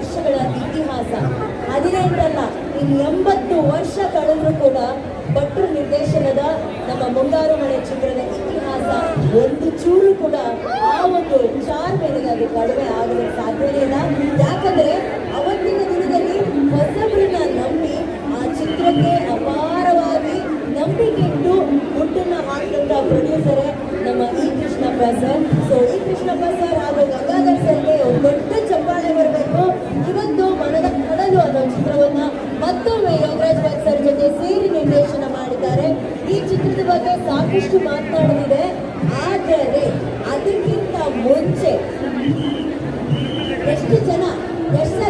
ವರ್ಷಗಳ ಇತಿಹಾಸ. ಹದಿನೆಂಟಲ್ಲ, ಇನ್ನು ಎಂಬತ್ತು ವರ್ಷ ಕಳೆದರೂ ಕೂಡ ಭಟ್ರು ನಿರ್ದೇಶನದ ನಮ್ಮ ಮುಂಗಾರು ಮನೆ ಚಿತ್ರದ ಇತಿಹಾಸ ಒಂದು ಚೂರು ಕೂಡ ಆ ಒಂದು ಚಾರ್ಮೇಲಿನಲ್ಲಿ ಕಡಿಮೆ ಆಗಲು ಸಾಧ್ಯವೇ ಇಲ್ಲ. ಯಾಕಂದ್ರೆ ಅವತ್ತಿನ ದಿನದಲ್ಲಿ ಹೊಸಬ್ರನ್ನ ನಂಬಿ ಆ ಚಿತ್ರಕ್ಕೆ ಅಪಾರವಾಗಿ ನಂಬಿಕೆ ಇಟ್ಟು ಹುಟ್ಟನ್ನ ಹಾಕಿದಂತ ಪ್ರೊಡ್ಯೂಸರೇ ನಮ್ಮ E Krishnappa sir so E Krishnappa sir ಹಾಗೂ ಗಂಗಾಧರ್ ಸರ್ಗೆ ದೊಡ್ಡ ಚಪ್ಪಾಳೆ ಬರಬೇಕು. ಇವತ್ತು ಮನದ ಕಡಲು ಅನ್ನೋ ಚಿತ್ರವನ್ನ ಮತ್ತೊಮ್ಮೆ ಯೋಗರಾಜ್ ಸರ್ ಜೊತೆ ಸೇರಿ ನಿರ್ದೇಶನ ಮಾಡಿದ್ದಾರೆ. ಈ ಚಿತ್ರದ ಬಗ್ಗೆ ಸಾಕಷ್ಟು ಮಾತನಾಡಲಿದೆ ಆದರೆ ಅದಕ್ಕಿಂತ ಮುಂಚೆ ಎಷ್ಟು ಜನ ಎಷ್ಟು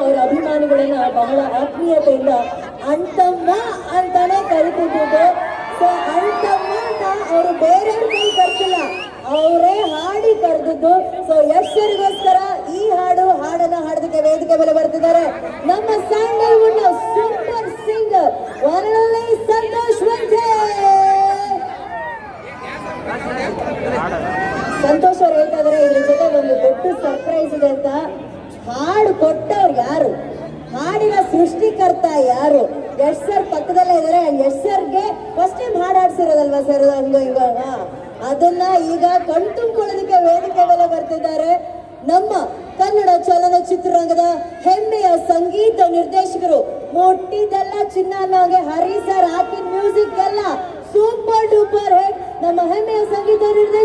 ಅವರ ಅಭಿಮಾನಿಗಳನ್ನ ಬಹಳ ಆತ್ಮೀಯತೆಯಿಂದ ಅಂತಮ್ಮ ಅಂತಾನೆ ಕರಿತಿದ್ದು ಸೊ ಅಂತಮ್ಮ ಅಂತ ಅವರು ಬೇರೆಯವ್ರ ಕೈ ಕರ್ಸಿಲ್ಲ ಅವರೇ ಹಾಡಿ ಕರೆದಿದ್ದು. ಸೊ ಯಶರಿಗೋಸ್ಕರ ಈ ಹಾಡು ಹಾಡನ್ನ ಹಾಡೋದಕ್ಕೆ ವೇದಿಕೆ ಮೇಲೆ ಬರ್ತಿದ್ದಾರೆ. ನಮ್ಮ ಸ್ಯಾಂಡಲ್ವುಡ್ ಸೂಪರ್ ಸಿಂಗರ್ ಒನಳ್ಳಿ ಸಂತೋಷ್ ವಂಜೆ ಸಂತೋಷ್ ಅವ್ರು ಹೇಳ್ತಾ ಇದಾರೆ, ಇದ್ರ ಜೊತೆ ಒಂದು ದೊಡ್ಡ ಸರ್ಪ್ರೈಸ್ ಇದೆ ಅಂತ. ಹಾಡು ಕೊಟ್ಟವ್ರು ಯಾರು? ಹಾಡಿನ ಸೃಷ್ಟಿಕರ್ತ ಯಾರು? ಯಶ್ ಸರ್ ಪಕ್ಕದಲ್ಲೇ ಇದ್ದಾರೆ. ಯಶ್ ಸರ್ಗೆ ಫಸ್ಟ್ ಟೈಮ್ ಹಾಡಾಡ್ಸಿರೋದಲ್ವಾ ಸರ್ ಹಂಗ ಇವಾಗ. ಅದನ್ನ ಈಗ ಕಣ್ತುಂಬಿಕೊಳ್ಳೋದಕ್ಕೆ ವೇದಿಕೆ ಮೇಲೆ ಬರ್ತಿದ್ದಾರೆ. ನಮ್ಮ ಕನ್ನಡ ಚಲನಚಿತ್ರರಂಗದ ಹೆಮ್ಮೆಯ ಸಂಗೀತ ನಿರ್ದೇಶಕರು ಮೊಟ್ಟಿದೆಲ್ಲ ಚಿನ್ನ ಅನ್ನೋಂಗೆ ಹರಿ ಸರ್ ಹಾಕಿದ ಮ್ಯೂಸಿಕ್ ಎಲ್ಲ ಸೂಪರ್ ಡೂಪರ್ ಹೇ ನಮ್ಮ ಹೆಮ್ಮೆಯ ಸಂಗೀತ ನಿರ್ದೇಶಕರು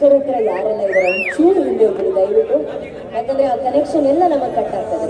ಸ್ಪೀಕರ್ ಹತ್ರ ಯಾರೆಲ್ಲ ಇದ್ದಾರೆ ಒಂಚೂರು ಹಿಂದೆ ಹೋಗ್ಬಿಡಿ, ದಯವಿಟ್ಟು. ಯಾಕಂದ್ರೆ ಆ ಕನೆಕ್ಷನ್ ಎಲ್ಲ ನಮಗೆ ಕಟ್ ಆಗ್ತದೆ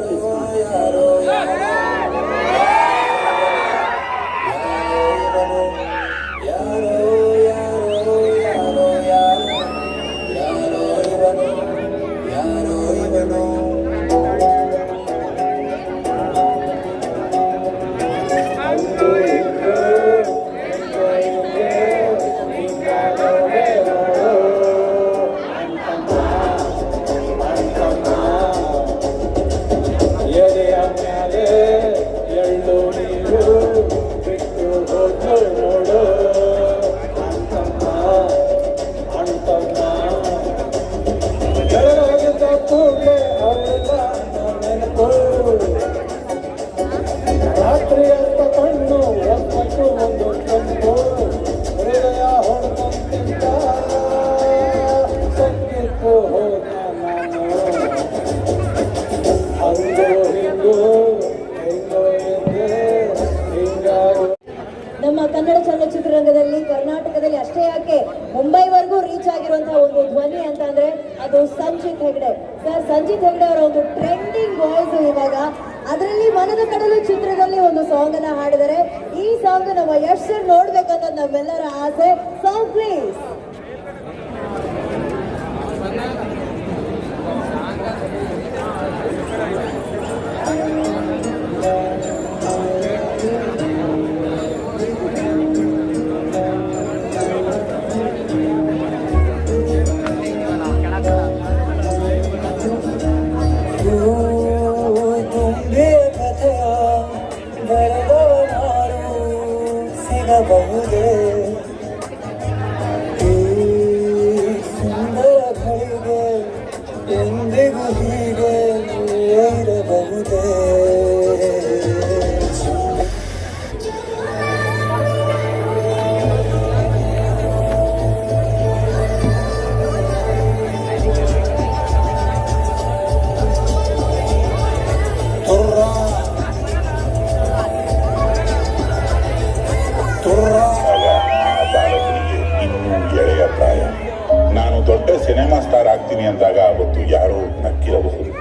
ಅವತ್ತು ಯಾರೋ ನಕ್ಕಿರಬಹುದು.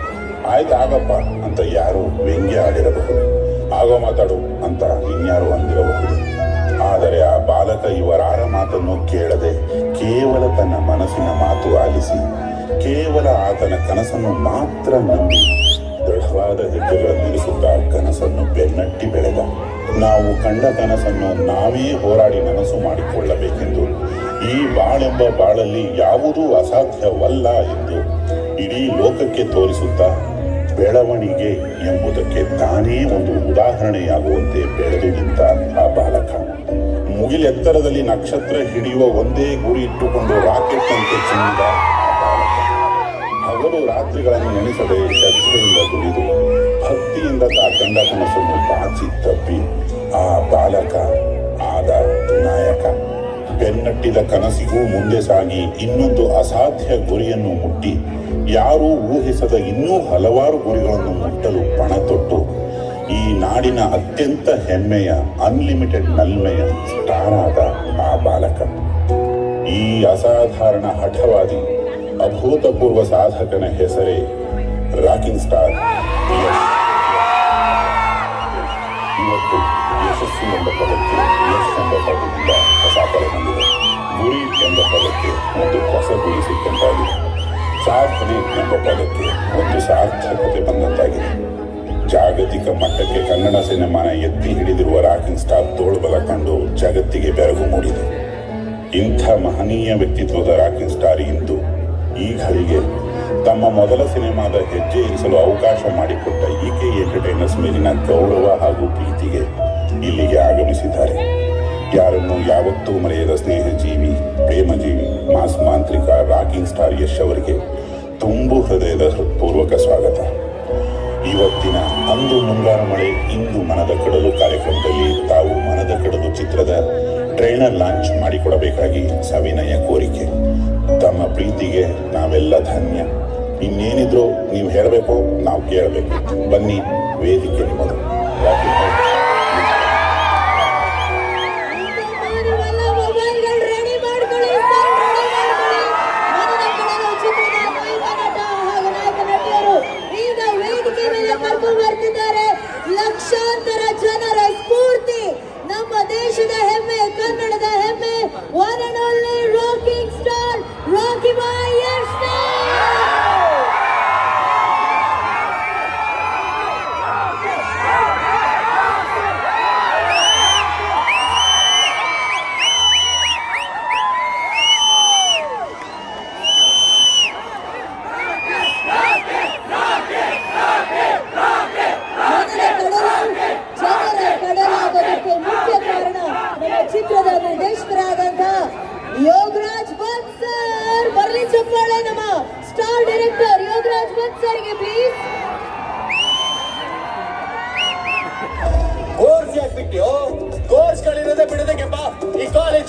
ಆಯ್ತು ಆಗಪ್ಪ ಅಂತ ಯಾರೋ ವ್ಯಂಗ್ಯ ಆಡಿರಬಹುದು ಆಗ ಮಾತಾಡು ಅಂತ ಇನ್ಯಾರು ಅಂದಿರಬಹುದು. ಆದರೆ ಆ ಬಾಲಕ ಇವರಾರ ಮಾತನ್ನು ಕೇಳದೆ ಕೇವಲ ತನ್ನ ಮನಸ್ಸಿನ ಮಾತು ಆಲಿಸಿ, ಕೇವಲ ಆತನ ಕನಸನ್ನು ಮಾತ್ರ ನಂಬಿ ದೃಢವಾದ ಹೆಜ್ಜೆಗಳನ್ನಿರಿಸುತ್ತಾ ಕನಸನ್ನು ಬೆನ್ನಟ್ಟಿ ಬೆಳೆದ. ನಾವು ಕಂಡ ಕನಸನ್ನು ನಾವೇ ಹೋರಾಡಿ ನನಸು ಮಾಡಿಕೊಳ್ಳಬೇಕೆಂದು ಈ ಬಾಳೆಂಬ ಬಾಳಲ್ಲಿ ಯಾವುದೂ ಅಸಾಧ್ಯವಲ್ಲ ಎಂದು ಇಡೀ ಲೋಕಕ್ಕೆ ತೋರಿಸುತ್ತಾ ಬೆಳವಣಿಗೆ ಎಂಬುದಕ್ಕೆ ತಾನೇ ಒಂದು ಉದಾಹರಣೆಯಾಗುವಂತೆ ಬೆಳೆದು ನಿಂತ ಆ ಬಾಲಕ. ಮುಗಿಲೆತ್ತರದಲ್ಲಿ ನಕ್ಷತ್ರ ಹಿಡಿಯುವ ಒಂದೇ ಗುರಿ ಇಟ್ಟುಕೊಂಡು ರಾಕೆಟ್ ಅಂತೆ ಚಿಮ್ಮಿದ ಹಗಲು ರಾತ್ರಿಗಳನ್ನು ನೆನೆಸದೆ ಶ್ರದ್ಧೆಯಿಂದ ದುಡಿದು ಭಕ್ತಿಯಿಂದ ತಾ ಕಂಡ ಕನಸನ್ನು ಬಾಚಿ ತಪ್ಪಿ ಆ ಬಾಲಕ ಆದ ನಾಯಕ. ಬೆನ್ನಟ್ಟಿದ ಕನಸಿಗೂ ಮುಂದೆ ಸಾಗಿ ಇನ್ನೊಂದು ಅಸಾಧ್ಯ ಗುರಿಯನ್ನು ಮುಟ್ಟಿ. ಯಾರೂ ಊಹಿಸದ ಇನ್ನೂ ಹಲವಾರು ಗುರಿಗಳನ್ನು ಮುಟ್ಟಲು ಪಣ ಈ ನಾಡಿನ ಅತ್ಯಂತ ಹೆಮ್ಮೆಯ ಅನ್ಲಿಮಿಟೆಡ್ ನಲ್ಮೆಯ ಸ್ಟಾರ್ ಆದ ಆ ಬಾಲಕ. ಈ ಅಸಾಧಾರಣ ಹಠವಾದಿ, ಅಭೂತಪೂರ್ವ ಸಾಧಕನ ಹೆಸರೇ ರಾಕಿಂಗ್ ಸ್ಟಾರ್ ಇವತ್ತು ಯಶಸ್ಸು ಎಂಬ ಪದಕ್ಕೆ ಯಶ್ ಎಂಬ ಪದದಿಂದ ಹೊಸ ಹೊಂದಿದೆ ಗುರಿ ಎಂಬ ಪದಕ್ಕೆ ಒಂದು ಹೊಸ ಗುರಿ ಸಿಕ್ಕಂತಾಗಿದೆ. ಸಾಧನೆ ಎಂಬ ಪದಕ್ಕೆ ಒಂದು ಸಾರ್ಥಕತೆ ಬಂದಂತಾಗಿದೆ. ಜಾಗತಿಕ ಮಟ್ಟಕ್ಕೆ ಕನ್ನಡ ಸಿನಿಮಾನ ಎತ್ತಿ ಹಿಡಿದಿರುವ ರಾಕಿಂಗ್ ಸ್ಟಾರ್ ತೋಳ್ಬಲ ಕಂಡು ಜಗತ್ತಿಗೆ ಬೆರಗು ಮೂಡಿದೆ. ಇಂಥ ಮಹನೀಯ ವ್ಯಕ್ತಿತ್ವದ ರಾಕಿಂಗ್ ಸ್ಟಾರ್ ಇಂದು ಈ ಘಳಿಗೆ ತಮ್ಮ ಮೊದಲ ಸಿನಿಮಾದ ಹೆಜ್ಜೆ ಇರಿಸಲು ಅವಕಾಶ ಮಾಡಿಕೊಟ್ಟ ಈಕೆ ಎಂಟರ್ಟೈನರ್ಸ್ ಮೇಲಿನ ಗೌರವ ಹಾಗೂ ಪ್ರೀತಿಗೆ ಇಲ್ಲಿಗೆ ಆಗಮಿಸಿದ್ದಾರೆ. ಯಾರನ್ನು ಯಾವತ್ತೂ ಮರೆಯದ ಸ್ನೇಹಜೀವಿ, ಪ್ರೇಮಜೀವಿ ಮಾಸ್ ಮಾಂತ್ರಿಕ ರಾಕಿಂಗ್ ಸ್ಟಾರ್ ಯಶ್ ಅವರಿಗೆ ತುಂಬು ಹೃದಯದ ಹೃತ್ಪೂರ್ವಕ ಸ್ವಾಗತ. ಇವತ್ತಿನ ಅಂದು ಮುಂಗಾರು ಮಳೆ ಇಂದು ಮನದ ಕಡಲು ಕಾರ್ಯಕ್ರಮದಲ್ಲಿ ತಾವು ಮನದ ಕಡಲು ಚಿತ್ರದ ಟ್ರೈಲರ್ ಲಾಂಚ್ ಮಾಡಿಕೊಡಬೇಕಾಗಿ ಸವಿನಯ ಕೋರಿಕೆ. ತಮ್ಮ ಪ್ರೀತಿಗೆ ನಾವೆಲ್ಲ ಧನ್ಯ. ಇನ್ನೇನಿದ್ರು ನೀವು ಹೇಳಬೇಕು, ನಾವು ಕೇಳಬೇಕು. ಬನ್ನಿ ವೇದಿಕೆ ನಿಮ್ಮದು. ಬರ್ತಿದ್ದಾರೆ. ಲಕ್ಷಾಂತರ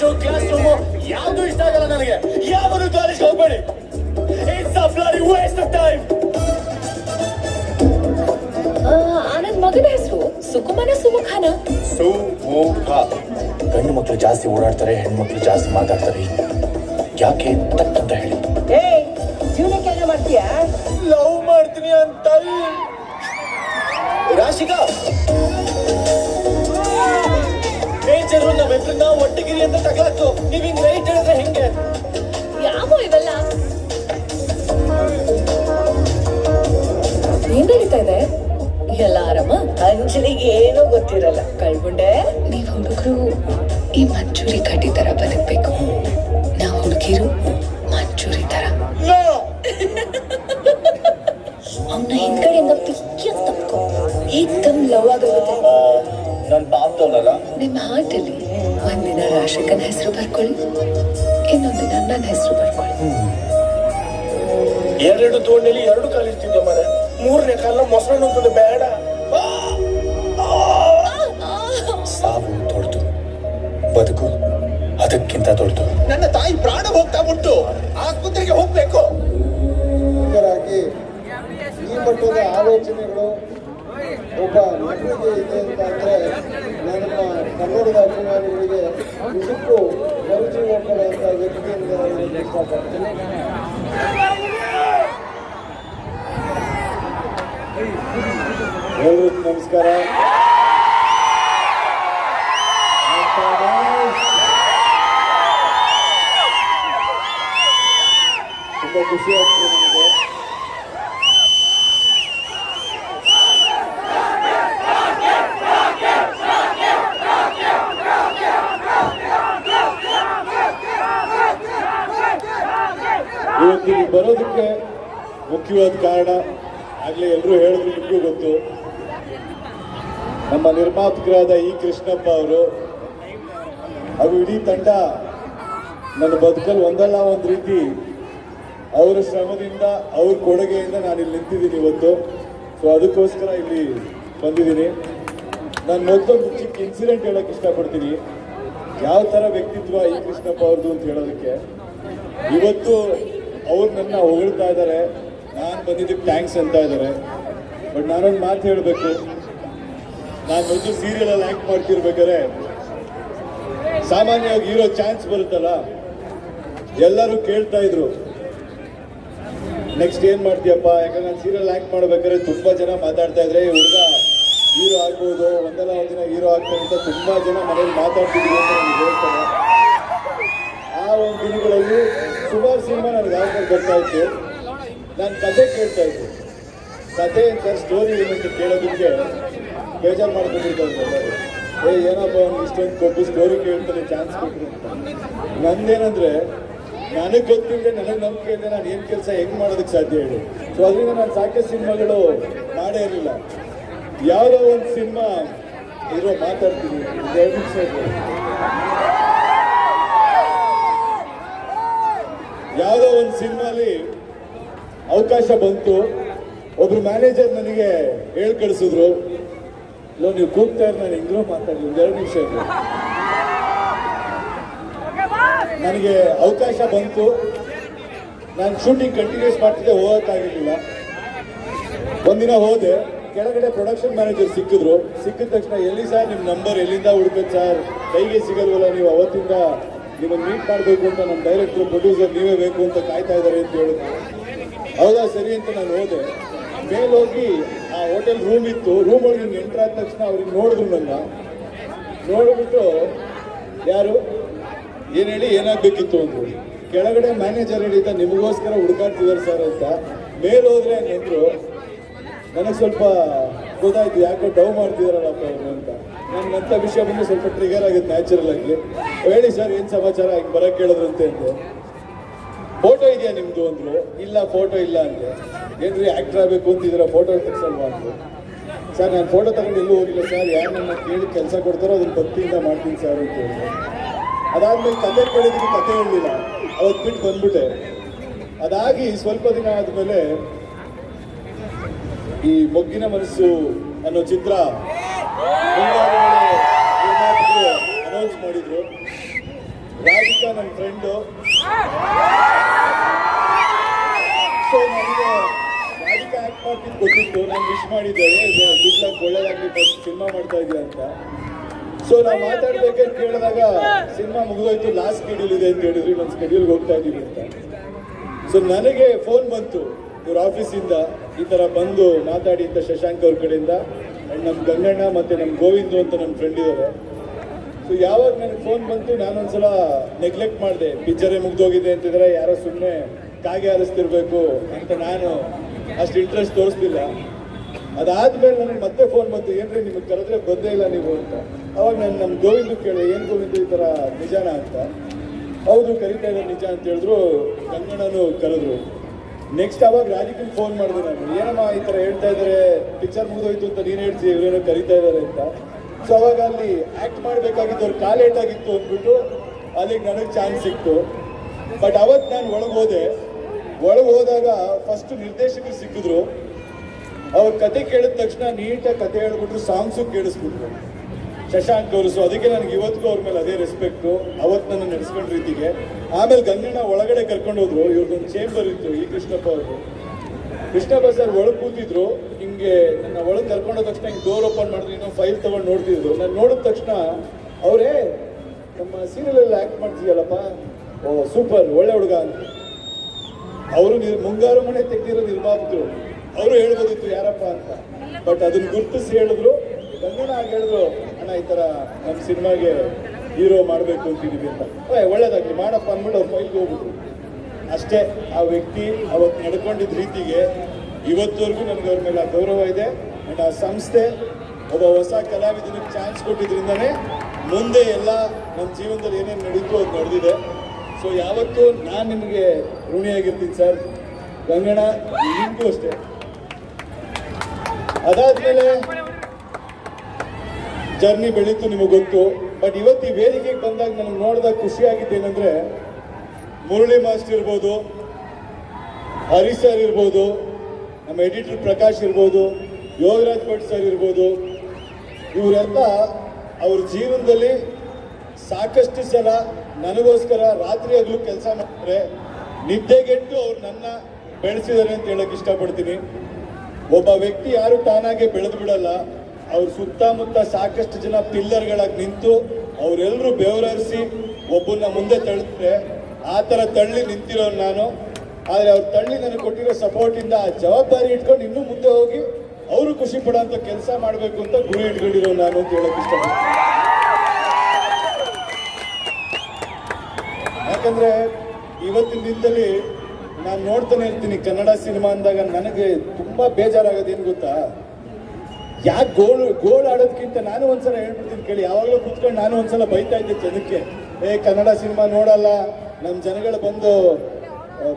ಕಾಲೇಜು ಕ್ಲಾಸ್ ರೂಮು ಯಾವ್ದು ಇಷ್ಟ ಆಗಲ್ಲ ನನಗೆ. ಯಾವುದು ಕಾಲೇಜ್ಗೆ ಹೋಗ್ಬೇಡಿ. It's a bloody waste of time Anand ಮಗನ ಹೆಸರು? ಸುಕುಮನ ಸುಮುಖಾನ? ಸುಮುಖ. ಗಂಡು ಮಕ್ಕಳು ಜಾಸ್ತಿ ಓಡಾಡ್ತಾರೆ ಹೆಣ್ಮಕ್ಳು ಜಾಸ್ತಿ ಮಾತಾಡ್ತಾರೆ. ಯಾಕೆ ತಕ್ಕಂತ ಹೇಳಿ. ಜೀವನಕ್ಕೆ ಮಾಡ್ತೀಯಾ? ಲವ್ ಮಾಡ್ತೀನಿ ಅಂತ. ರಾಶಿಕಾ ನೇಚರು ನಾವಿಬ್ರನ್ನ ಒಟ್ಟಿಗಿರಿ ಅಂತ ತಗ್ಲಾಕ್ತು ನೀವ್ ಹಿಂಗ್ ರೈಟ್ ಹೇಳಿದ್ರೆ ಹೆಂಗೆ? ಯಾವ ಇವೆಲ್ಲ? ಏನ್ ನಡೀತಾ ಇದೆ? ಎಲ್ಲ ಆರಾಮ? ಅಂಜಲಿಗೆ ಏನೂ ಗೊತ್ತಿರಲ್ಲ. ಕಳ್ಬುಂಡೆ? ನೀವ್ ಹುಡುಗರು ಈ ಮಂಜೂರಿ ತರ ಬದುಕ್ಬೇಕು. ನಾವು ಹುಡುಗಿರು ನಿಮ್ಮ ಹಾರ್ಟಲ್ಲಿ ಒಂದಿನ ರಾಶಕನ ಹೆಸರು ಬರ್ಕೊಳ್ಳಿ ಇನ್ನೊಂದು ನನ್ನ ಹೆಸರು ಬರ್ಕೊಳ್ಳಿ. ಎರಡು ತೋಣಲ್ಲಿ ಎರಡು ಕಾಲಿರ್ತಿದ್ದೆ ಮನೆ ಮೂರನೇ ಕಾಲ ಮೊಸರನ್ನು ಅಂತದ್ದು ಬೇಡ. ಸಾವು ದೊಡ್ಡದು ಬದುಕು ಅದಕ್ಕಿಂತ ದೊಡ್ಡದು. ನನ್ನ ತಾಯಿ ಪ್ರಾಣ ಹೋಗ್ತಾ ಉಂಟು. ಆಸ್ಪತ್ರೆಗೆ ಹೋಗ್ಬೇಕು. ಹಾಗಾಗಿ ಈ ಮಟ್ಟದ ಆಲೋಚನೆಗಳು ಒಬ್ಬ ಮಗುವಿಗೆ ಇದೆ ಅಂತ ಅಂದ್ರೆ ನಮ್ಮ ಕನ್ನಡದ ಅಭಿಮಾನಿಗಳಿಗೆ ನಿಜಕ್ಕೂ ಮರುಜೀವ ಕೊಡುವಂತ ವ್ಯಕ್ತಿ ಅಂತ ಹೇಳಲಿಕ್ಕೆ ಇಷ್ಟಪಡ್ತೀನಿ ಎಲ್ರಿಗೂ ನಮಸ್ಕಾರ ತುಂಬಾ ಖುಷಿ ಆಗ್ತದೆ ನನಗೆ ಇವತ್ತಿಗೆ ಬರೋದಕ್ಕೆ ಮುಖ್ಯವಾದ ಕಾರಣ ಆಗಲೇ ಎಲ್ಲರೂ ಹೇಳಿದ್ರು ನಿಮಗೂ ಗೊತ್ತು. ನಮ್ಮ ನಿರ್ಮಾಪಕರಾದ ಇ ಕೃಷ್ಣಪ್ಪ ಅವರು ಹಾಗೂ ಇಡೀ ತಂಡ ನನ್ನ ಬದುಕಲ್ಲಿ ಒಂದಲ್ಲ ಒಂದು ರೀತಿ ಅವರ ಶ್ರಮದಿಂದ ಅವ್ರ ಕೊಡುಗೆಯಿಂದ ನಾನು ಇಲ್ಲಿ ನಿಂತಿದ್ದೀನಿ ಇವತ್ತು. ಸೊ ಅದಕ್ಕೋಸ್ಕರ ಇಲ್ಲಿ ಬಂದಿದ್ದೀನಿ. ನಾನು ಮೊದಲೊಂದು ಚಿಕ್ಕ ಇನ್ಸಿಡೆಂಟ್ ಹೇಳೋಕ್ಕೆ ಇಷ್ಟಪಡ್ತೀನಿ. ಯಾವ ಥರ ವ್ಯಕ್ತಿತ್ವ ಈ ಕೃಷ್ಣಪ್ಪ ಅವ್ರದ್ದು ಅಂತ ಹೇಳೋದಕ್ಕೆ? ಇವತ್ತು ಅವ್ರು ನನ್ನ ಹೊಗಳ್ತಾ ಇದ್ದಾರೆ. ನಾನು ಬಂದಿದ್ದಕ್ಕೆ ಥ್ಯಾಂಕ್ಸ್ ಅಂತ ಇದ್ದಾರೆ. ಬಟ್ ನಾನೊಂದು ಮಾತು ಹೇಳಬೇಕು. ನಾನು ಮೊದಲು ಸೀರಿಯಲಲ್ಲಿ ಆ್ಯಕ್ಟ್ ಮಾಡ್ತಿರ್ಬೇಕಾದ್ರೆ, ಸಾಮಾನ್ಯವಾಗಿ ಇರೋ ಚಾನ್ಸ್ ಬರುತ್ತಲ್ಲ? ಎಲ್ಲರೂ ಕೇಳ್ತಾ ಇದ್ರು. ನೆಕ್ಸ್ಟ್ ಏನು ಮಾಡ್ತೀಯಪ್ಪ? ಯಾಕಂದ್ರೆ ನಾನು ಸೀರಿಯಲ್ ಆ್ಯಕ್ಟ್ ಮಾಡ್ಬೇಕಾದ್ರೆ ತುಂಬಾ ಜನ ಮಾತಾಡ್ತಾ ಇದ್ರೆ ಈ ಹುಡುಗ ಹೀರೋ ಆಗ್ಬೋದು. ಒಂದಲ್ಲ ಒಂದಿನ ಹೀರೋ ಆಗ್ತಾರೆ ಅಂತ ತುಂಬಾ ಜನ ಮನೇಲಿ ಮಾತಾಡ್ತಿದ್ರು ಅಂತ ಹೇಳ್ತಾರೆ. ಆ ಒಂದು ದಿನಗಳಲ್ಲಿ ಸುಮಾರು ಸಿನಿಮಾ ನನಗೆ ಆಫರ್ ಬರ್ತಾ ಇತ್ತು ನಾನು ಕತೆ ಕೇಳ್ತಾ ಇದ್ದೆ. ಕತೆ ಅಂತ ಸ್ಟೋರಿ ಏನಂತ ಕೇಳೋದಕ್ಕೆ ಬೇಜಾರು ಮಾಡ್ಕೊಂಡಿದ್ದೆ ಏ, ಏನಪ್ಪ, ಅವ್ನು ಇಷ್ಟೊಂದು ಕೊಟ್ಟು ಸ್ಟೋರಿ ಕೇಳ್ತಾನೆ ಚಾನ್ಸ್ ಕೊಟ್ಟರು ಅಂತ. ನಂದೇನಂದ್ರೆ, ನನಗೆ ಗೊತ್ತಿಲ್ಲದೆ ನನಗೆ ನಂಬಿಕೆ ಇದೆ, ನಾನು ಏನು ಕೆಲಸ ಹೆಂಗೆ ಮಾಡೋದಕ್ಕೆ ಸಾಧ್ಯ ಹೇಳಿ. ಸೊ ಅದರಿಂದ ನಾನು ಸಾಕಷ್ಟು ಸಿನಿಮಾಗಳು ಮಾಡೇ ಇರಲಿಲ್ಲ. ಯಾವುದೋ ಒಂದು ಸಿನಿಮಾ, ಇರೋ ಮಾತಾಡ್ತೀನಿ ಯಾವುದೋ ಒಂದು ಸಿನಿಮಾಲಿ ಅವಕಾಶ ಬಂತು. ಒಬ್ರು ಮ್ಯಾನೇಜರ್ ನನಗೆ ಹೇಳ್ ಕಳಿಸಿದ್ರು. ನೀವು ಕೂಗ್ತಾ ಇರೋ, ನಾನು ಹೆಂಗ್ರೂ ಮಾತಾಡಲಿ ಒಂದು ಎರಡು ನಿಮಿಷ ಇದ್ರು ನನಗೆ ಅವಕಾಶ ಬಂತು. ನಾನು ಶೂಟಿಂಗ್ ಕಂಟಿನ್ಯೂಸ್ ಮಾಡ್ತಿದ್ದೆ ಹೋಗೋಕ್ಕಾಗಿರ್ಲಿಲ್ಲ ಒಂದಿನ ಹೋದೆ. ಕೆಳಗಡೆ ಪ್ರೊಡಕ್ಷನ್ ಮ್ಯಾನೇಜರ್ ಸಿಕ್ಕಿದ್ರು. ಸಿಕ್ಕಿದ ತಕ್ಷಣ, ಎಲ್ಲಿ ಸರ್ ನಿಮ್ಮ ನಂಬರ್ ಎಲ್ಲಿಂದ ಹುಡುಕದ್ ಸರ್? ಕೈಗೆ ಸಿಗಲ್ವಲ್ಲ ನೀವು ಅವತ್ತಿಂದ? ನಿಮ್ಮನ್ನು ಮೀಟ್ ಮಾಡಬೇಕು ಅಂತ ನಮ್ಮ ಡೈರೆಕ್ಟರ್ ಪ್ರೊಡ್ಯೂಸರ್ ನೀವೇ ಬೇಕು ಅಂತ ಕಾಯ್ತಾ ಇದ್ದಾರೆ ಅಂತ ಹೇಳಿದ್ರು ಹೌದಾ ಸರಿ ಅಂತ ನಾನು ಹೋದೆ. ಮೇಲೆ ಹೋಗಿ ಆ ಹೋಟೆಲ್ ರೂಮ್ ಇತ್ತು. ರೂಮ್ ಒಳಗೆ ಹಿಂಗೆ ಎಂಟ್ರ್ ಆದ ತಕ್ಷಣ ಅವ್ರಿಗೆ ನೋಡಿದ್ರು ನನ್ನ. ನೋಡಿಬಿಟ್ಟು, ಯಾರು? ಏನು ಹೇಳಿ, ಏನಾಗಬೇಕಿತ್ತು ಅಂದರು. ಕೆಳಗಡೆ ಮ್ಯಾನೇಜರ್ ಹೇಳಿದ್ದ ನಿಮಗೋಸ್ಕರ ಹುಡುಕಾಡ್ತಿದ್ದಾರೆ ಸರ್ ಅಂತ. ಮೇಲೆ ಹೋದ್ರೆ ಅಂದರು. ನನಗೆ ಸ್ವಲ್ಪ ಗೊತ್ತಾಯ್ತು, ಯಾಕೋ ಡವ್ ಮಾಡ್ತಿದಾರಲ್ಲಪ್ಪ ಅಂತ. ನನ್ನ ಅಂತ ವಿಷಯ ಬಂದು ಸ್ವಲ್ಪ ಟ್ರಿಗರ್ ಆಗುತ್ತೆ ನ್ಯಾಚುರಲ್ ಆಗಿ. ಹೇಳಿ ಸರ್, ಏನ್ ಸಮಾಚಾರ? ಹಿಂಗ್ ಬರಕ್ ಕೇಳಿದ್ರಂತೆ ಅಂದೆ ಫೋಟೋ ಇದೆಯಾ ನಿಮ್ದು ಅಂದ್ರು. ಇಲ್ಲ ಫೋಟೋ ಇಲ್ಲ ಅಂದೆ. ಏನ್ರಿ ಆಕ್ಟರ್ ಆಗ್ಬೇಕು ಅಂತಿದ್ದೀರಾ ಫೋಟೋ ತೆಗ್ಸಲ್ವಾ ಅಂದ್ರು. ಸರ್, ನಾನು ಫೋಟೋ ತಗೊಂಡು ಎಲ್ಲೂ ಹೋಗಿಲ್ಲ ಸರ್. ಯಾರು ನನ್ನ ಕೇಳಿ ಕೆಲಸ ಕೊಡ್ತಾರೋ ಅದನ್ನ ಭಕ್ತಿಯಿಂದ ಮಾಡ್ತೀನಿ ಸರ್ ಅಂತ ಹೇಳಿದೆ. ಅದಾದ್ಮೇಲೆ ಕತೆ ಕೇಳಿದ್ರು ಕತೆ ಹೇಳಲಿಲ್ಲ ಅವತ್ತು ಬಿಟ್ಟು ಬಂದ್ಬಿಟ್ಟೆ. ಅದಾಗಿ ಸ್ವಲ್ಪ ದಿನ ಆದ್ಮೇಲೆ ಈ ಮೊಗ್ಗಿನ ಮನಸ್ಸು ಅನ್ನೋ ಚಿತ್ರ ಅನೌನ್ಸ್ ಮಾಡಿದ್ರು. ರಾಧಿಕಾ ನನ್ನ ಫ್ರೆಂಡು ಸೊ ನನಗೆ ರಾಧಿಕಾ ಆ್ಯಕ್ಟ್ ಮಾಡ್ತಿದ್ದು ಗೊತ್ತಿತ್ತು ನಾನು ವಿಶ್ ಮಾಡಿದ್ದೆ. ಇದು ಬಿಸ್ಲಾಕ್ ಒಳ್ಳೇದಾಗ್ಲಿ ಫಸ್ಟ್ ಸಿನಿಮಾ ಮಾಡ್ತಾ ಇದೆಯಾ ಅಂತ. ಸೊ ನಾವು ಮಾತಾಡ್ಬೇಕಂತ ಕೇಳಿದಾಗ ಸಿನಿಮಾ ಮುಗಿದೋಯ್ತು. ಲಾಸ್ಟ್ ಸ್ಕೆಡ್ಯೂಲ್ ಇದೆ ಅಂತ ಹೇಳಿದ್ರು. ನನ್ನ ಸ್ಕೆಡ್ಯೂಲ್ಗೆ ಹೋಗ್ತಾ ಇದೀವಿ ಅಂತ. ಸೊ ನನಗೆ ಫೋನ್ ಬಂತು ಇವ್ರ ಆಫೀಸಿಂದ ಈ ಥರ ಬಂದು ಮಾತಾಡಿ ಅಂತ ಶಶಾಂಕ್ ಅವ್ರ ಕಡೆಯಿಂದ. ಆ್ಯಂಡ್ ನಮ್ಮ ಗಂಗಣ್ಣ ಮತ್ತು ನಮ್ಮ ಗೋವಿಂದು ಅಂತ ನನ್ನ ಫ್ರೆಂಡ್ ಇದ್ದಾರೆ. ಯಾವಾಗ ನನಗೆ ಫೋನ್ ಬಂತು, ನಾನೊಂದ್ಸಲ ನೆಗ್ಲೆಕ್ಟ್ ಮಾಡಿದೆ. ಪಿಕ್ಚರೇ ಮುಗ್ದೋಗಿದೆ ಅಂತಿದ್ರೆ ಯಾರೋ ಸುಮ್ಮನೆ ಕಾಗೆ ಹಾರಿಸ್ತಿರ್ಬೇಕು ಅಂತ ನಾನು ಅಷ್ಟು ಇಂಟ್ರೆಸ್ಟ್ ತೋರಿಸ್ತಿಲ್ಲ ಅದಾದ್ಮೇಲೆ ನನಗೆ ಮತ್ತೆ ಫೋನ್ ಬಂತು, ಏನ್ರಿ ನಿಮಗೆ ಕರೆದ್ರೆ ಬಂದೇ ಇಲ್ಲ ನೀವು ಅಂತ. ಅವಾಗ ನಾನು ನಮ್ಮ ಗೋವಿಂದು ಕೇಳಿ, ಏನು ಗೋವಿಂದು ಈ ಥರ ನಿಜಾನ ಅಂತ. ಹೌದು, ಕರಿತಾ ಇದ್ದಾರೆ ನಿಜ ಅಂತ ಹೇಳಿದ್ರು, ಗಂಗಣ್ಣನು ಕರೆದ್ರು. ನೆಕ್ಸ್ಟ್ ಅವಾಗ ರಾಜಕೀಯ ಫೋನ್ ಮಾಡಿದೆ ನಾನು. ಏನಮ್ಮ ಈ ಥರ ಹೇಳ್ತಾ ಇದ್ದಾರೆ? ಪಿಕ್ಚರ್ ಮುಗಿದೋಯ್ತು ಅಂತ ನೀನು ಹೇಳ್ತೀವಿ ಇವರೇನೋ ಕರಿತಾ ಇದ್ದಾರೆ ಅಂತ. ಸೊ ಅವಾಗ ಅಲ್ಲಿ ಆಕ್ಟ್ ಮಾಡಬೇಕಾಗಿತ್ತು, ಅವ್ರು ಕಾಲೇಟ್ ಆಗಿತ್ತು ಅಂದ್ಬಿಟ್ಟು ಅಲ್ಲಿಗೆ ನನಗೆ ಚಾನ್ಸ್ ಸಿಕ್ತು. ಬಟ್ ಅವತ್ತು ನಾನು ಒಳಗೆ ಹೋದೆ. ಒಳಗೆ ಹೋದಾಗ ಫಸ್ಟ್ ನಿರ್ದೇಶಕರು ಸಿಕ್ಕಿದ್ರು. ಅವ್ರ ಕತೆ ಕೇಳಿದ ತಕ್ಷಣ ನೀಟಾಗಿ ಕತೆ ಹೇಳ್ಬಿಟ್ರು ಸಾಂಗ್ಸು ಕೇಳಿಸ್ಬಿಟ್ರು. ಶಶಾಂಕ್ ಅವರು ಸೊ ಅದಕ್ಕೆ ನನಗೆ ಇವತ್ತಿಗೂ ಅವ್ರ ಮೇಲೆ ಅದೇ ರೆಸ್ಪೆಕ್ಟು ಅವತ್ತು ನನ್ನ ನಡೆಸ್ಕೊಂಡ ರೀತಿಗೆ. ಆಮೇಲೆ ಗಂಗಣ್ಣ ಒಳಗಡೆ ಕರ್ಕೊಂಡು ಹೋದ್ರು. ಇವ್ರದ್ದೊಂದು ಚೇಂಬರ್ ಇತ್ತು, ಈ ಕೃಷ್ಣಪ್ಪ ಅವರು ಕೃಷ್ಣಪ್ಪ ಸರ್ ಒಳಗೆ ಕೂತಿದ್ರು. ನನ್ನ ಒಳಗೆ ಕರ್ಕೊಂಡ ತಕ್ಷಣ ಹಿಂಗೆ ಡೋರ್ ಓಪನ್ ಮಾಡಿದ್ರು ಇನ್ನೂ ಫೈಲ್ ತೊಗೊಂಡು ನೋಡ್ತಿದ್ರು ನಾನು ನೋಡಿದ ತಕ್ಷಣ ಅವರೇ, ನಮ್ಮ ಸೀರಿಯಲಲ್ಲಿ ಆ್ಯಕ್ಟ್ ಮಾಡ್ತೀಯಲ್ಲಪ್ಪ ಓ ಸೂಪರ್ ಒಳ್ಳೆ ಹುಡುಗ. ಅಂತ ಅವರು ಮುಂಗಾರು ಮನೆ ತೆಗೆದಿರೋ ನಿರ್ಮಾಪಕರು ಅವರು ಹೇಳ್ಬೋದಿತ್ತು, ಯಾರಪ್ಪ ಅಂತ. ಬಟ್ ಅದನ್ನ ಗುರುತಿಸಿ ಹೇಳಿದ್ರು. ಗಂಗಣ್ಣ ಆಗಿ ಹೇಳಿದ್ರು, ಅಣ್ಣ, ಈ ಥರ ನಮ್ಮ ಸಿನಿಮಾಗೆ ಹೀರೋ ಮಾಡಬೇಕು ಅಂತಿದ್ದೀವಿ ಅಂತ. ಏ, ಒಳ್ಳೇದಾಗಲಿ, ಮಾಡಪ್ಪ ಅಂದ್ಬಿಟ್ಟು ಅವ್ರು ಫೈಲ್ಗೆ ಹೋಗ್ಬಿಟ್ರು. ಅಷ್ಟೇ, ಆ ವ್ಯಕ್ತಿ ಅವತ್ತು ನಡ್ಕೊಂಡಿದ್ದ ರೀತಿಗೆ ಇವತ್ತವರೆಗೂ ನನಗೆ ಅವ್ರ ಮೇಲೆ ಗೌರವ ಇದೆ. ಅಂಡ್ ಆ ಸಂಸ್ಥೆ ಒಬ್ಬ ಹೊಸ ಕಲಾವಿದನಿಗೆ ಚಾನ್ಸ್ ಕೊಟ್ಟಿದ್ರಿಂದನೇ ಮುಂದೆ ಎಲ್ಲ ನನ್ನ ಜೀವನದಲ್ಲಿ ಏನೇನು ನಡೀತು ಅದು ನಡೆದಿದೆ. ಸೊ ಯಾವತ್ತೂ ನಾನು ನಿಮಗೆ ಋಣಿಯಾಗಿರ್ತೀನಿ ಸರ್ ಕಂಗಣ ನಿಮಗೂ ಅಷ್ಟೇ. ಅದಾದ್ಮೇಲೆ ಜರ್ನಿ ಬೆಳೀತು ನಿಮಗೆ ಗೊತ್ತು. ಬಟ್ ಇವತ್ತು ಈ ವೇದಿಕೆಗೆ ಬಂದಾಗ ನನಗೆ ನೋಡಿದಾಗ ಖುಷಿ ಏನಂದ್ರೆ ಮುರಳಿ ಮಾಸ್ಟರ್ ಇರ್ಬೋದು, ಹರಿ ಸರ್ ಇರ್ಬೋದು ನಮ್ಮ ಎಡಿಟರ್ ಪ್ರಕಾಶ್ ಇರ್ಬೋದು, ಯೋಗರಾಜ್ ಭಟ್ ಸರ್ ಇರ್ಬೋದು, ಇವರೆಲ್ಲ ಅವ್ರ ಜೀವನದಲ್ಲಿ ಸಾಕಷ್ಟು ಸಲ ನನಗೋಸ್ಕರ ರಾತ್ರಿ ಆಗಲೂ ಕೆಲಸ ಮಾಡ್ತಾರೆ. ನಿದ್ದೆಗೆಟ್ಟು ಅವ್ರು ನನ್ನ ಬೆಳೆಸಿದ್ದಾರೆ ಅಂತ ಹೇಳಕ್ ಇಷ್ಟಪಡ್ತೀನಿ. ಒಬ್ಬ ವ್ಯಕ್ತಿ ಯಾರು ತಾನಾಗೆ ಬೆಳೆದು ಬಿಡಲ್ಲ, ಅವ್ರ ಸುತ್ತಮುತ್ತ ಸಾಕಷ್ಟು ಜನ ಪಿಲ್ಲರ್ಗಳಾಗಿ ನಿಂತು ಅವರೆಲ್ಲರೂ ಬೆವರರಿಸಿ ಒಬ್ಬನ್ನ ಮುಂದೆ ತಳ್ಳಿದ್ರೆ ಆ ಥರ ತಳ್ಳಿ ನಿಂತಿರೋ ನಾನು. ಆದರೆ ಅವ್ರ ತಳ್ಳಿ ನನಗೆ ಕೊಟ್ಟಿರೋ ಸಪೋರ್ಟಿಂದ ಜವಾಬ್ದಾರಿ ಇಟ್ಕೊಂಡು ಇನ್ನೂ ಮುಂದೆ ಹೋಗಿ ಅವರು ಖುಷಿ ಪಡೋಂಥ ಕೆಲಸ ಮಾಡಬೇಕು ಅಂತ ಗುರಿ ಇಟ್ಕೊಂಡಿರೋ ನಾನು ಅಂತ ಹೇಳಕ್ ಇಷ್ಟಪಡ್ತೀನಿ. ಯಾಕಂದ್ರೆ ಇವತ್ತಿನ ದಿನದಲ್ಲಿ ನಾನು ನೋಡ್ತಾನೆ ಇರ್ತೀನಿ, ಕನ್ನಡ ಸಿನಿಮಾ ಅಂದಾಗ ನನಗೆ ತುಂಬಾ ಬೇಜಾರಾಗೋದು, ಏನು ಗೊತ್ತಾ? ಯಾಕೆ ಗೋಲ್ ಗೋಲ್ ಆಡೋದಕ್ಕಿಂತ ನಾನು ಒಂದ್ಸಲ ಹೇಳ್ಬಿಡ್ತೀನಿ ಕೇಳಿ, ಯಾವಾಗಲೂ ಕೂತ್ಕೊಂಡು ನಾನು ಒಂದ್ಸಲ ಬೈತಾ ಇದ್ದೆ ಜನಕ್ಕೆ. ಏ, ಕನ್ನಡ ಸಿನಿಮಾ ನೋಡಲ್ಲ ನಮ್ಮ ಜನಗಳು ಬಂದು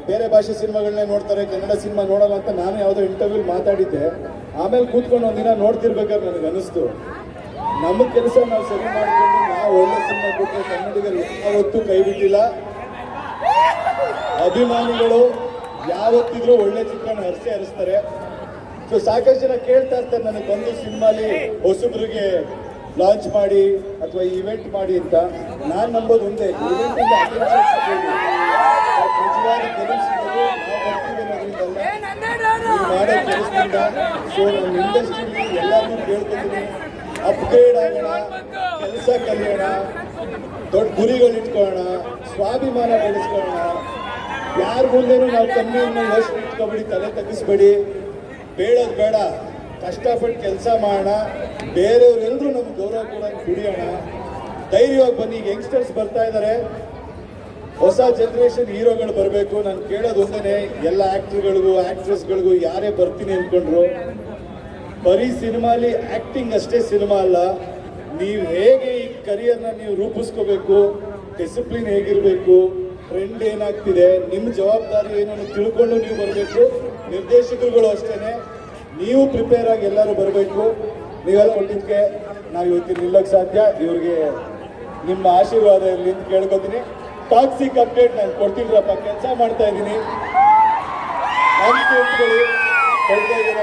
ಬೇರೆ ಭಾಷೆ ಸಿನಿಮಾಗಳನ್ನೇ ನೋಡ್ತಾರೆ, ಕನ್ನಡ ಸಿನಿಮಾ ನೋಡಲ್ಲ ಅಂತ ನಾನು ಯಾವುದೋ ಇಂಟರ್ವ್ಯೂಲ್ ಮಾತಾಡಿದ್ದೆ. ಆಮೇಲೆ ಕೂತ್ಕೊಂಡು ಒಂದಿನ ನೋಡ್ತಿರ್ಬೇಕಾದ್ರೆ ನನಗೆ ಅನಿಸ್ತು ನಮ್ಮ ಕೆಲಸ ನಾವು ಸರಿ ಮಾಡಿಕೊಂಡು, ನಾವು ಒಳ್ಳೆ ಸಿನಿಮಾ ಕೊಟ್ಟರೆ ಕನ್ನಡಿಗರು ಯಾವತ್ತೂ ಕೈ ಬಿಟ್ಟಿಲ್ಲ. ಅಭಿಮಾನಿಗಳು ಯಾವತ್ತಿದ್ರೂ ಒಳ್ಳೆ ಚಿತ್ರನ ಹರಿಸಿ ಹರಿಸ್ತಾರೆ ಸೊ ಸಾಕಷ್ಟು ಜನ ಕೇಳ್ತಾ ಇರ್ತಾರೆ ನನಗೆ ಬಂದು ಸಿನಿಮಾಲಿ ಹೊಸಬ್ರಿಗೆ ಲಾಂಚ್ ಮಾಡಿ ಅಥವಾ ಇವೆಂಟ್ ಮಾಡಿ ಅಂತ. ನಾನು ನಂಬೋದು ಒಂದೇ. Event ಎಲ್ಲರೂ ಮಾಡೋ ಕೆಲಸದಿಂದ ಸೊ ನಮ್ಮ ಇಂಡಸ್ಟ್ರಿ ಎಲ್ಲರಿಗೂ ಕೇಳ್ಕೊತೀನಿ. ಅಪ್ಗ್ರೇಡ್ ಆಗೋಣ ಕೆಲಸ ಕಲಿಯೋಣ ದೊಡ್ಡ ಗುರಿಗಳು ಇಟ್ಕೊಳ್ಳೋಣ ಸ್ವಾಭಿಮಾನ ಬೆಳೆಸ್ಕೊಳ್ಳೋಣ. ಯಾರ ಮುಂದೆನೂ ನಾವು ಕಮ್ಮಿಯನ್ನು ಯೋಚನೆ ಇಟ್ಕೊಬೇಡಿ ತಲೆ ತಗ್ಗಿಸ್ಬೇಡಿ. ಬೇಡೋದು ಬೇಡ. ಕಷ್ಟಪಟ್ಟು ಕೆಲಸ ಮಾಡೋಣ. ಬೇರೆಯವರೆಲ್ಲರೂ ನಮ್ಗೆ ಗೌರವ ಕೂಡ ಕುಡಿಯೋಣ. ಧೈರ್ಯವಾಗಿ ಬನ್ನಿ. ಯಂಗ್ಸ್ಟರ್ಸ್ ಬರ್ತಾ ಇದ್ದಾರೆ ಹೊಸ ಜನರೇಷನ್ ಹೀರೋಗಳು ಬರಬೇಕು. ನಾನು ಕೇಳೋದು ಒಂದೇ ಎಲ್ಲ ಆಕ್ಟರ್ಗಳಿಗೂ ಆಕ್ಟ್ರೆಸ್ಗಳಿಗೂ ಯಾರೇ ಬರ್ತೀನಿ ಅಂದ್ಕೊಂಡ್ರು ಬರೀ ಸಿನಿಮಾಲಿ ಆಕ್ಟಿಂಗ್ ಅಷ್ಟೇ ಸಿನಿಮಾ ಅಲ್ಲ, ನೀವು ಹೇಗೆ ಈ ಕರಿಯರ್ನ ನೀವು ರೂಪಿಸ್ಕೋಬೇಕು ಡಿಸಿಪ್ಲಿನ್ ಹೇಗಿರಬೇಕು ಟ್ರೆಂಡ್ ಏನಾಗ್ತಿದೆ ನಿಮ್ಮ ಜವಾಬ್ದಾರಿ ಏನನ್ನು ತಿಳ್ಕೊಂಡು ನೀವು ಬರಬೇಕು, ನಿರ್ದೇಶಕರುಗಳು ಅಷ್ಟೇ ನೀವು ಪ್ರಿಪೇರ್ ಆಗಿ ಎಲ್ಲರೂ ಬರಬೇಕು. ನೀವೆಲ್ಲ ಕೊಟ್ಟಿದ್ದಕ್ಕೆ ನಾವು ಇವತ್ತಿನ ನಿಲ್ಲಕ್ಕೆ ಸಾಧ್ಯ. ಇವ್ರಿಗೆ ನಿಮ್ಮ ಆಶೀರ್ವಾದ ಇರಲಿ ಅಂತ ಕೇಳ್ಕೊತೀನಿ. ಟಾಕ್ಸಿಕ್ ಅಪ್ಡೇಟ್ ನಾನು ಕೊಡ್ತೀನಿರಪ್ಪ ಕೆಲಸ ಮಾಡ್ತಾ ಇದ್ದೀನಿ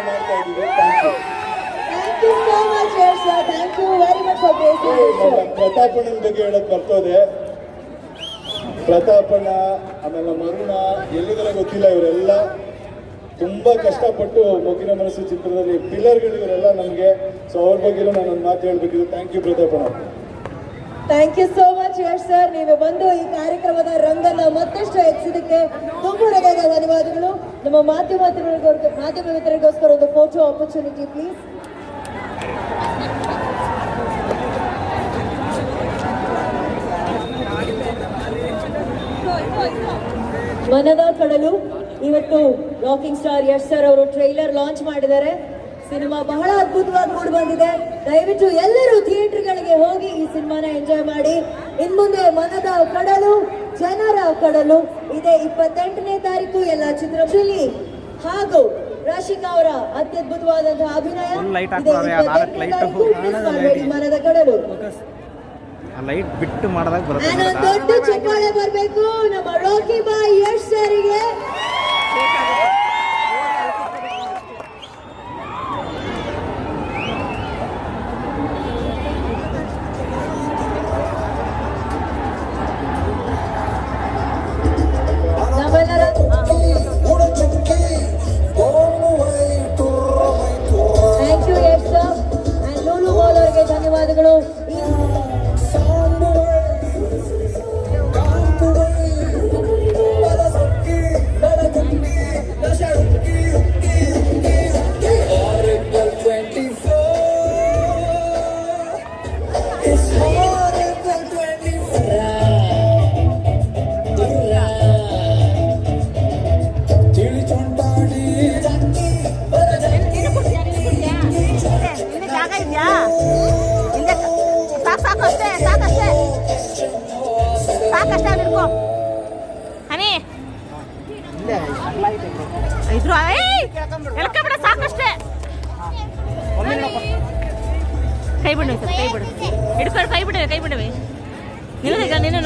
ಮಾಡ್ತಾ ಇದ್ದೀವಿ ಥ್ಯಾಂಕ್ ಯು ಪ್ರತಾಪಣ್ಣನ ಬಗ್ಗೆ ಹೇಳಕ್ ಬರ್ತೋದೆ. ಪ್ರತಾಪಣ್ಣ ಆಮೇಲೆ ಮರುಣ ಎಲ್ಲಿದೆಲ್ಲ ಗೊತ್ತಿಲ್ಲ ಇವರೆಲ್ಲ. ತುಂಬಾ ಕಷ್ಟಪಟ್ಟು ಮಗಿನ ಮನಸ್ಸು ಚಿತ್ರದಲ್ಲಿ ಪಿಲ್ಲರ್ಗಳು ಇವರೆಲ್ಲ ನಮಗೆ. ಸೊ ಅವ್ರ ಬಗ್ಗೆ ನಾನು ಒಂದು ಮಾತು ಹೇಳ್ಬೇಕಿತ್ತು thank you ಪ್ರತಾಪಣ್ಣ. Thank you so much Yash sir, ನೀವು ಬಂದು ಈ ಕಾರ್ಯಕ್ರಮದ ರಂಗನ್ನ ಮತ್ತಷ್ಟು ಹೆಚ್ಚಿದಕ್ಕೆ ತುಂಬಾ ಧನ್ಯವಾದಗಳು. ನಮ್ಮ ಮಾಧ್ಯಮ ಮಾಧ್ಯಮ ಮಿತ್ರರಿಗೋಸ್ಕರ ಒಂದು ಫೋಟೋ ಆಪರ್ಚುನಿಟಿ ಪ್ಲೀಸ್ ಮನದ ಕಡಲು, ಇವತ್ತು ರಾಕಿಂಗ್ ಸ್ಟಾರ್ ಯಶ್ ಸರ್ ಅವರು ಟ್ರೈಲರ್ ಲಾಂಚ್ ಮಾಡಿದ್ದಾರೆ. ಸಿನಿಮಾ ಬಹಳ ಅದ್ಭುತವಾಗಿ ಮೂಡಿ ಬಂದಿದೆ. ದಯವಿಟ್ಟು ಎಲ್ಲರೂ ಥಿಯೇಟರ್ಗಳಿಗೆ ಹೋಗಿ ಈ ಸಿನಿಮಾನ ಎಂಜಾಯ್ ಮಾಡಿ. ಇನ್ಮುಂದೆ ಮನದ ಕಡಲು ಜನರ ಕಡಲು. ಇದೆ ಇಪ್ಪತ್ತೆಂಟನೇ ತಾರೀಕು ಎಲ್ಲ ಚಿತ್ರದಲ್ಲಿ ಹಾಗೂ ರಾಶಿಕಾ ಅವರ ಅತ್ಯದ್ಭುತವಾದಂತಹ ಅಭಿನಯ. ಮನದ ಕಡಲು. ಲೈಟ್ ಬಿಟ್ಟು ಮಾಡಿದಾಗ ಬರುತ್ತೆ. ದೊಡ್ಡ ಚಪ್ಪಾಳೆ ಬರಬೇಕು. ನಮ್ಮ ರಾಕಿ ಬಾಯ್ ಯಶ್ ಸರಿಗೆ. ಎಳ್ಕೊಬಿಡ ಸಾಕಷ್ಟೇ. ಕೈ ಬಿಡು ಸರ್ ಕೈ ಬಿಡು. ಹಿಡ್ಕೊಂಡು ಕೈ ಬಿಡು ಕೈ ಬಿಡುವೆ. ನಿಲ್ಲದೀಗ ನೀನು